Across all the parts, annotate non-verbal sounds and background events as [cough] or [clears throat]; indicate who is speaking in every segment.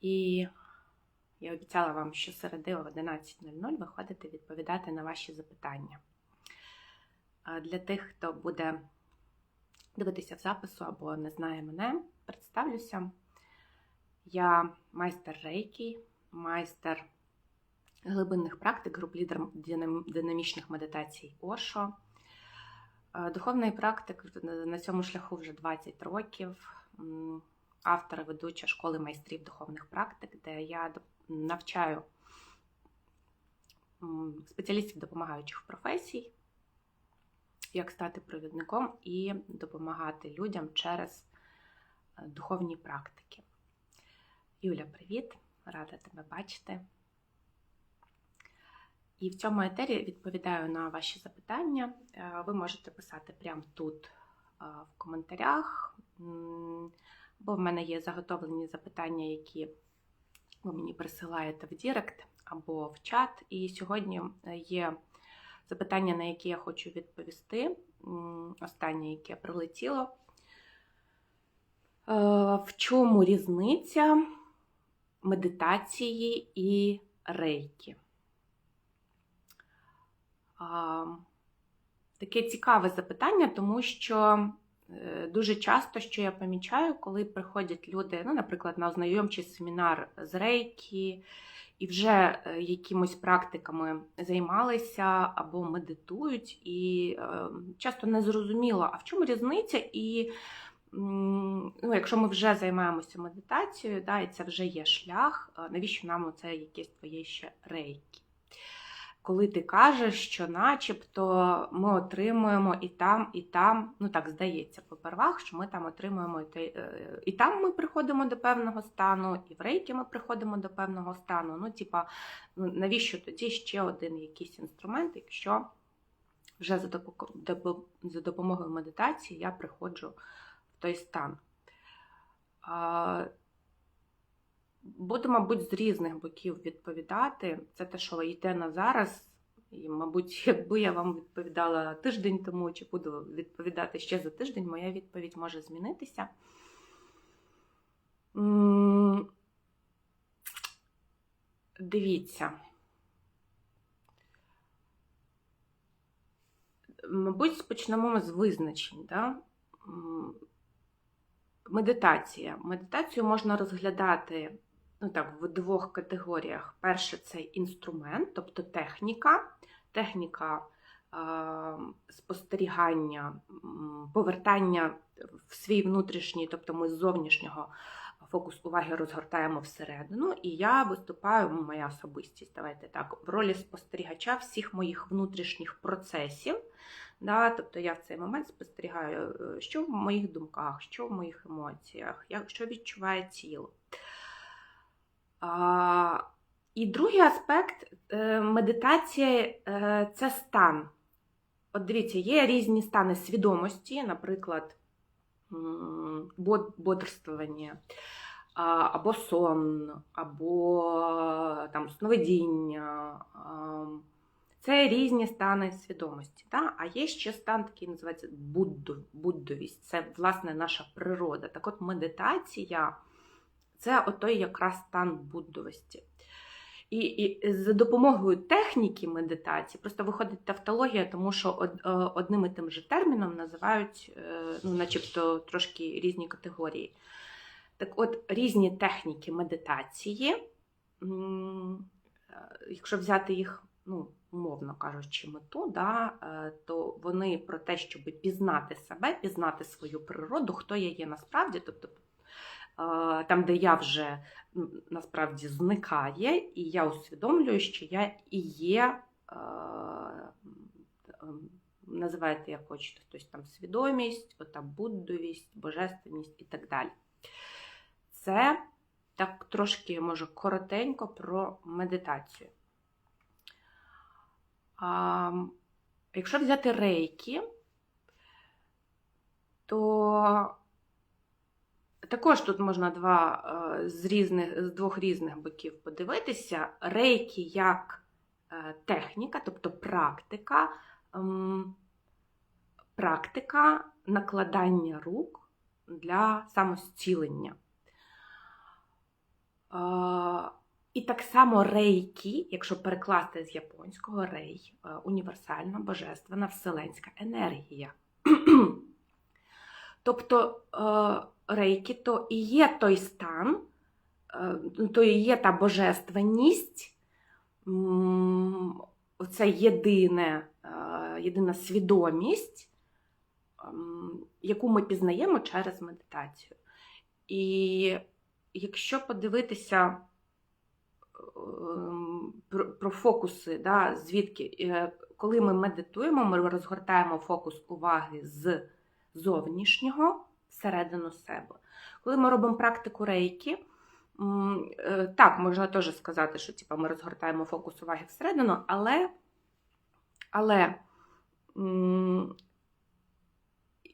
Speaker 1: І я обіцяла вам, що середи о 11.00 виходити відповідати на ваші запитання. Для тих, хто буде дивитися в запису або не знає мене, представлюся. Я майстер рейкі, майстер глибинних практик, груп-лідер динамічних медитацій Ошо. Е, Духовний практик на цьому шляху вже 20 років. М, Автор і ведуча школи майстрів духовних практик, де я навчаю спеціалістів допомагаючих професій, як стати провідником і допомагати людям через е, духовні практики. Юля, привіт! Рада тебе бачити. І в цьому етері відповідаю на ваші запитання. Е, Ви можете писати прямо тут е, в коментарях, бо в мене є заготовлені запитання, які ви мені присилаєте в Дірект або в чат. І сьогодні е, є запитання, на які я хочу відповісти. Останнє, яке прилетіло. Е, В чому різниця медитації і рейки? Таке цікаве запитання, тому що дуже часто, що я помічаю, коли приходять люди, ну, наприклад, на ознайомчий семінар з рейки, і вже е, якимось практиками займалися або медитують, і е, часто не зрозуміло, а в чому різниця, і ну, якщо ми вже займаємося медитацією, да, і це вже є шлях, е, навіщо нам це якесь твоє ще рейки? Коли ти кажеш, що начебто ми отримуємо і там, і там, ну так здається, попервах, що ми там отримуємо і, те, е, і там ми приходимо до певного стану, і в рейки ми приходимо до певного стану. Ну, типа, ну, навіщо тоді ще один якийсь інструмент, якщо вже за допомогою медитації я приходжу в той стан. Буду, мабуть, з різних боків відповідати. Це те, що йде на зараз. І, мабуть, якби я вам відповідала тиждень тому, чи буду відповідати ще за тиждень, моя відповідь може змінитися. Дивіться. Мабуть, почнемо ми з визначень. Да? Медитація. Медитацію можна розглядати ну так, в двох категоріях. Перше це інструмент, тобто техніка, техніка е, спостерігання, повертання в свій внутрішній, тобто ми з зовнішнього фокус уваги розгортаємо всередину. І я виступаю, ну, моя особистість, давайте так, в ролі спостерігача всіх моїх внутрішніх процесів. Да, тобто я в цей момент спостерігаю, е, що в моїх думках, що в моїх емоціях, як, що відчуває тіло. І другий аспект е, медитації е, це стан. От дивіться, є різні стани свідомості, наприклад, бодрствування, або сон, або там сновидіння. Це різні стани свідомості. Да? А є ще стан, такий називається буддовість. Це, власне, наша природа. Так от медитація це отой якраз стан буддовості. І, і за допомогою техніки медитації просто виходить тавтологія, тому що е, одним і тим же терміном називають, е, ну, начебто, трошки різні категорії. Так от, різні техніки медитації, е, якщо взяти їх, ну, умовно кажучи, мету, да, то вони про те, щоб пізнати себе, пізнати свою природу, хто я є насправді, тобто там, де я вже насправді зникає, і я усвідомлюю, що я і є, е, називайте як хочете, хтось там свідомість, ота буддовість, божественність і так далі. Це так трошки, може, коротенько про медитацію. А, якщо взяти рейки, то також тут можна два е, з різних з двох різних боків подивитися. Рейки як е, техніка, тобто практика, ем, практика накладання рук для самозцілення. І так само рейкі, якщо перекласти з японського рей, е, універсальна божественна вселенська енергія. [clears throat] Тобто е, рейкі то і є той стан, е, то і є та божественність, оце єдине, е, єдина свідомість, ем, яку ми пізнаємо через медитацію. І якщо подивитися ем, про, фокуси, да, звідки, е, коли ми медитуємо, ми розгортаємо фокус уваги з зовнішнього всередину себе. Коли ми робимо практику рейки, е, так, можна теж сказати, що типу, ми розгортаємо фокус уваги всередину, але, але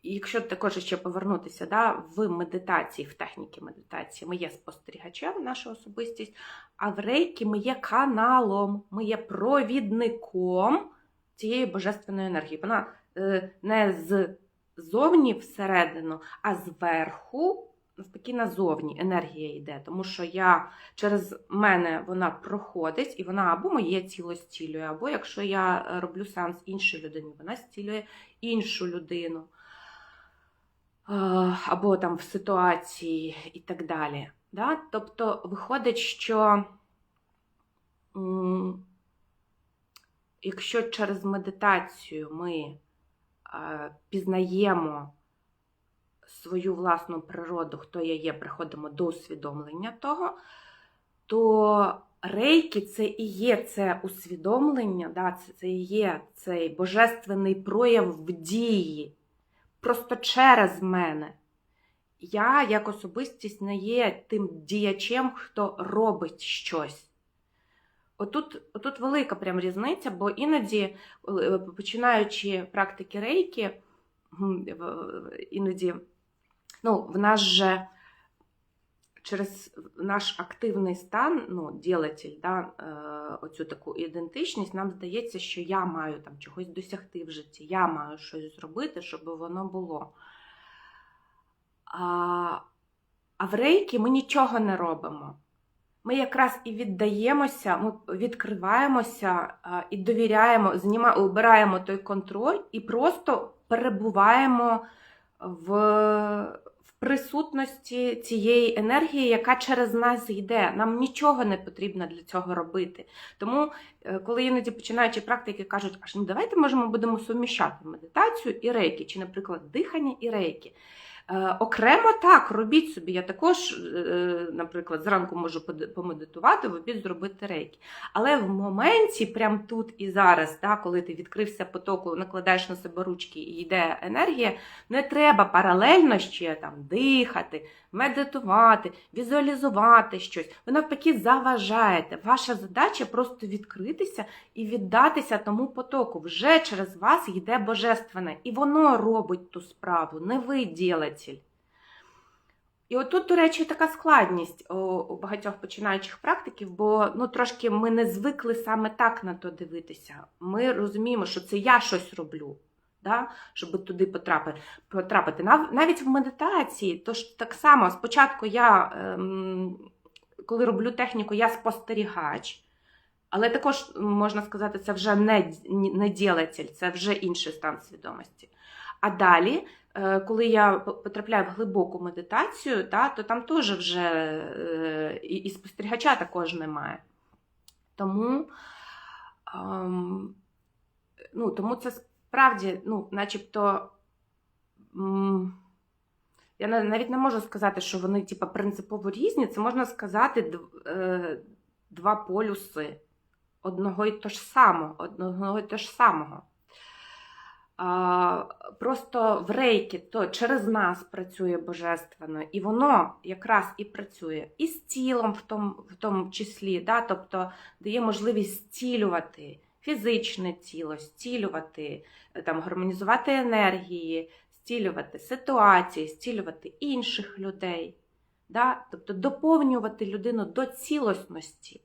Speaker 1: якщо також ще повернутися да, в медитації, в техніки медитації, ми є спостерігачем, наша особистість, а в рейкі ми є каналом, ми є провідником цієї божественної енергії. Вона е, не з зовні всередину, а зверху, навпаки, назовні енергія йде. Тому що я через мене вона проходить, і вона або моє тіло зцілює, або якщо я роблю сеанс іншій людині, вона зцілює іншу людину. Е, Або там в ситуації і так далі. Да? Тобто виходить, що якщо через медитацію ми пізнаємо свою власну природу, хто я є, приходимо до усвідомлення того, то рейки це і є це усвідомлення, да, це, це і є цей божественний прояв в дії. Просто через мене. Я, як особистість, не є тим діячем, хто робить щось. Отут, отут велика прям різниця, бо іноді, е, починаючи практики рейки, в- іноді ну, в нас же через наш активний стан, ну, ділитель, да, е, оцю таку ідентичність, нам здається, що я маю там чогось досягти в житті, я маю щось зробити, щоб воно було. А, а в рейкі ми нічого не робимо. Ми якраз і віддаємося, ми відкриваємося і довіряємо, зніма, обираємо той контроль і просто перебуваємо в, в присутності цієї енергії, яка через нас йде. Нам нічого не потрібно для цього робити. Тому, е, коли іноді починаючи практики кажуть, аж ну давайте можемо будемо суміщати медитацію і рейки, чи, наприклад, дихання і рейки. Е, Окремо так, робіть собі. Я також, е, наприклад, зранку можу помедитувати, в обід зробити рейки. Але в моменті, прямо тут і зараз, да, коли ти відкрився потоку, накладаєш на себе ручки і йде енергія, не треба паралельно ще там дихати, медитувати, візуалізувати щось. Ви навпаки заважаєте. Ваша задача просто відкритися і віддатися тому потоку. Вже через вас йде божественне, і воно робить ту справу, не ви ділатель. І отут, до речі, така складність у, у багатьох починаючих практиків, бо ну, трошки ми не звикли саме так на то дивитися. Ми розуміємо, що це я щось роблю, да? щоб туди потрапити. Навіть в медитації, то ж так само, спочатку я, ем, коли роблю техніку, я спостерігач. Але також можна сказати, це вже не, не ділатель, це вже інший стан свідомості. А далі, е, коли я потрапляю в глибоку медитацію, та, то там теж вже е, і, спостерігача також немає. Тому, ем, ну, тому це справді, ну, начебто. Я навіть не можу сказати, що вони типа, принципово різні. Це можна сказати е, два полюси одного і того ж самого. Одного і того ж самого. Просто в рейки то через нас працює божественно, і воно якраз і працює і з тілом, в тому, в тому числі, да? тобто дає можливість зцілювати фізичне тіло, зцілювати, е, там, гармонізувати енергії, зцілювати ситуації, зцілювати інших людей, да? тобто доповнювати людину до цілісності.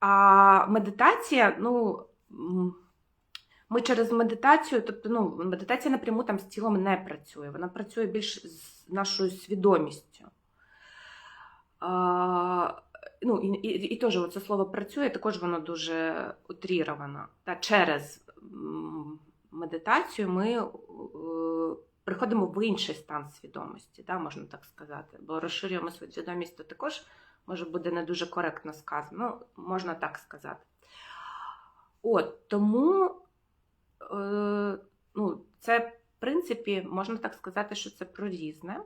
Speaker 1: А медитація, ну, ми через медитацію, тобто, ну, медитація напряму там з тілом не працює. Вона працює більш з нашою свідомістю. А, ну, і, і, і теж це слово працює, також воно дуже утріровано. Та через медитацію ми е, приходимо в інший стан свідомості, да, можна так сказати. Бо розширюємо свою свідомість, то також може буде не дуже коректно сказано. Ну, можна так сказати. От, тому е, ну, це, в принципі, можна так сказати, що це про різне.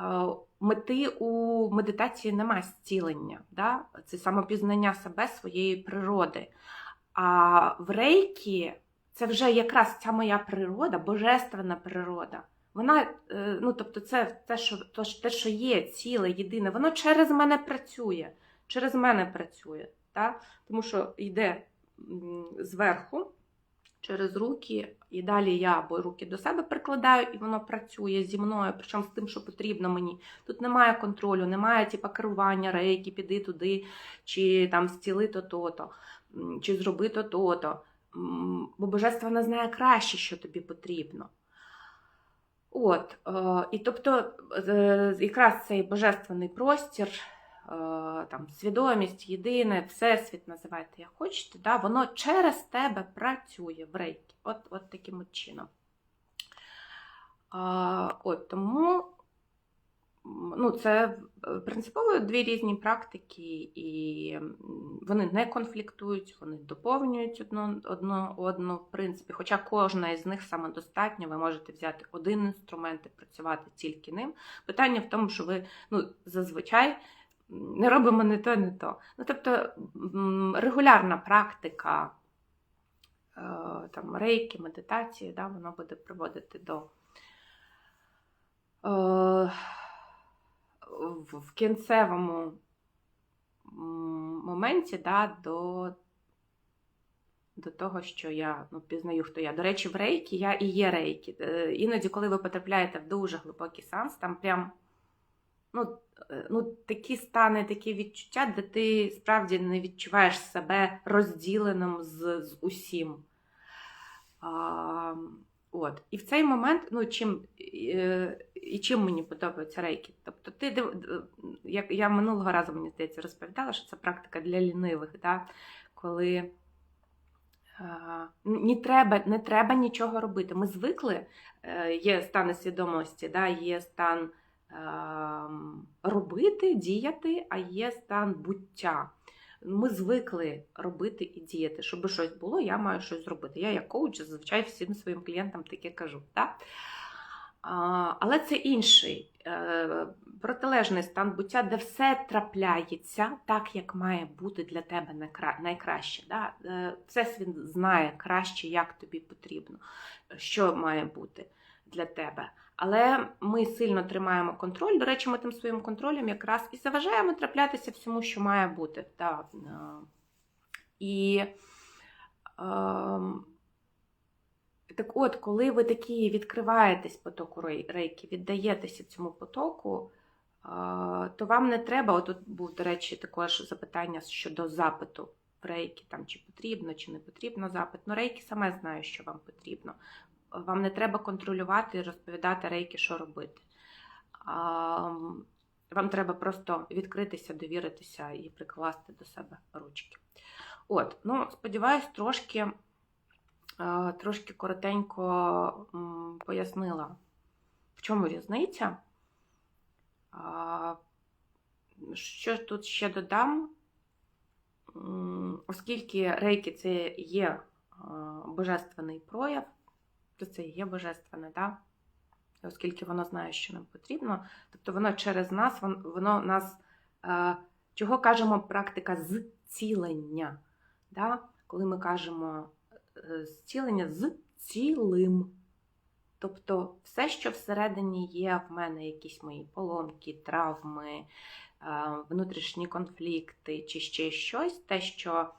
Speaker 1: Е, Мети у медитації немає зцілення, да? це самопізнання себе, своєї природи. А в рейкі це вже якраз ця моя природа, божественна природа. Вона, е, ну тобто, це те, що, те, що є, ціле, єдине, воно через мене працює. Через мене працює. Да? Тому що йде зверху, через руки, і далі я або руки до себе прикладаю, і воно працює зі мною, причому з тим, що потрібно мені. Тут немає контролю, немає типа керування рейки, піди туди, чи там то то-то, чи зроби то то-то. Бо божество не знає краще, що тобі потрібно. От, е, і тобто, е, якраз цей божественний простір, там, свідомість, єдине, всесвіт називайте як хочете, да, воно через тебе працює в рейкі. От, от таким от чином. А, от, тому ну, це е, принципово дві різні практики, і вони не конфліктують, вони доповнюють одну, одну одну, в принципі. Хоча кожна із них самодостатня, ви можете взяти один інструмент і працювати тільки ним. Питання в тому, що ви ну, зазвичай не робимо не то, не то. Ну, тобто регулярна практика е, там, рейки, медитації, да, воно буде приводити до е, в, кінцевому моменті да, до, до того, що я ну, пізнаю, хто я. До речі, в рейкі я і є рейкі. Е, Іноді, коли ви потрапляєте в дуже глибокий сеанс, там прям ну, ну, такі стани, такі відчуття, де ти справді не відчуваєш себе розділеним з, з усім. А, от. І в цей момент, ну, чим, е, і чим мені подобаються рейки? Тобто, ти як я минулого разу, мені здається, розповідала, що це практика для лінивих, да? коли е, не, треба, не треба нічого робити. Ми звикли, е, є стан свідомості, да? є стан робити, діяти, а є стан буття. Ми звикли робити і діяти. Щоб щось було, я маю щось зробити. Я, як коуч, зазвичай всім своїм клієнтам таке кажу. Так? Але це інший е, протилежний стан буття, де все трапляється так, як має бути для тебе найкраще. Да? Е, Всесвіт знає краще, як тобі потрібно, що має бути для тебе. Але ми сильно тримаємо контроль. До речі, ми тим своїм контролем якраз і заважаємо траплятися всьому, що має бути. Да. е, І ем, так от, коли ви такі відкриваєтесь потоку рейки, віддаєтеся цьому потоку, е, то вам не треба. От тут був, до речі, також запитання щодо запиту рейки, там, чи потрібно, чи не потрібно запит. Ну, рейки саме знаю, що вам потрібно. Вам не треба контролювати і розповідати рейки, що робити. Вам треба просто відкритися, довіритися і прикласти до себе ручки. От, ну, сподіваюсь, трошки, е, трошки коротенько пояснила, в чому різниця. Що тут ще додам? Оскільки рейки це є е, божественний прояв, то це і є божественне, да? Оскільки воно знає, що нам потрібно, тобто воно через нас, воно нас, е, чого кажемо практика зцілення. Да? Коли ми кажемо е, зцілення з цілим. Тобто все, що всередині є в мене, якісь мої поломки, травми, е, внутрішні конфлікти чи ще щось, те, що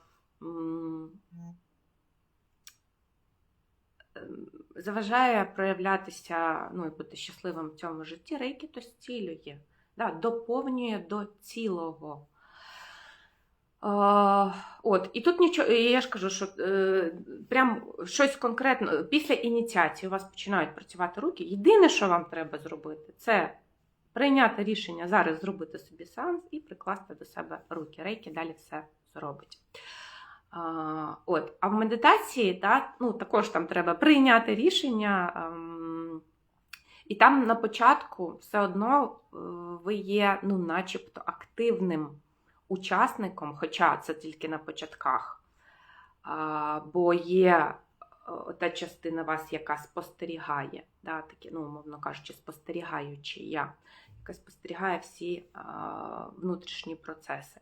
Speaker 1: заважає проявлятися, ну і бути щасливим в цьому житті, рейки то зцілює, да, доповнює до цілого. Е, от, і тут нічого, я ж кажу, що е, прям щось конкретно після ініціації у вас починають працювати руки. Єдине, що вам треба зробити, це прийняти рішення зараз зробити собі сеанс і прикласти до себе руки. Рейки далі все зробить. А, от, а в медитації та, ну, також там треба прийняти рішення. ем, і там на початку все одно е, ви є, ну, начебто, активним учасником, хоча це тільки на початках. А, бо є е, та частина вас, яка спостерігає, да, такі, ну, умовно кажучи, спостерігаючи я, яка спостерігає всі а, внутрішні процеси.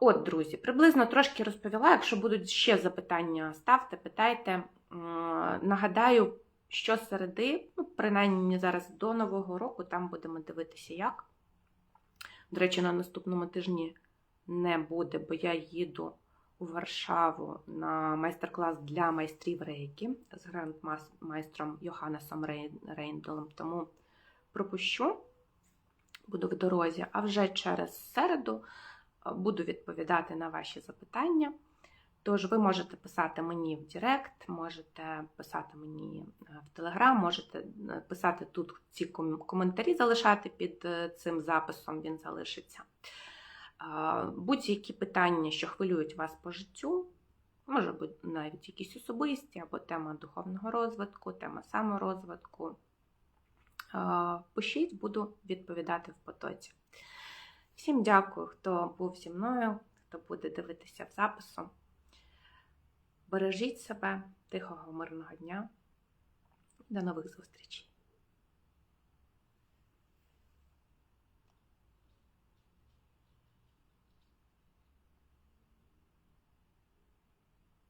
Speaker 1: От, друзі, приблизно трошки розповіла. Якщо будуть ще запитання, ставте, питайте. Нагадаю, що середи, ну, принаймні зараз до Нового року, там будемо дивитися, як. До речі, на наступному тижні не буде, бо я їду у Варшаву на майстер-клас для майстрів рейки з грандмайстром Йоханнесом Рейн- Рейнделем. Тому пропущу, буду в дорозі, а вже через середу буду відповідати на ваші запитання. Тож ви можете писати мені в Директ, можете писати мені е, в Телеграм, можете е, писати тут ці коментарі, залишати під е, цим записом, він залишиться. Будь-які питання, що хвилюють вас по життю, може бути навіть якісь особисті, або тема духовного розвитку, тема саморозвитку. Пишіть, буду відповідати в потоці. Всім дякую, хто був зі мною, хто буде дивитися в запису. Бережіть себе, тихого, мирного дня. До нових зустрічей!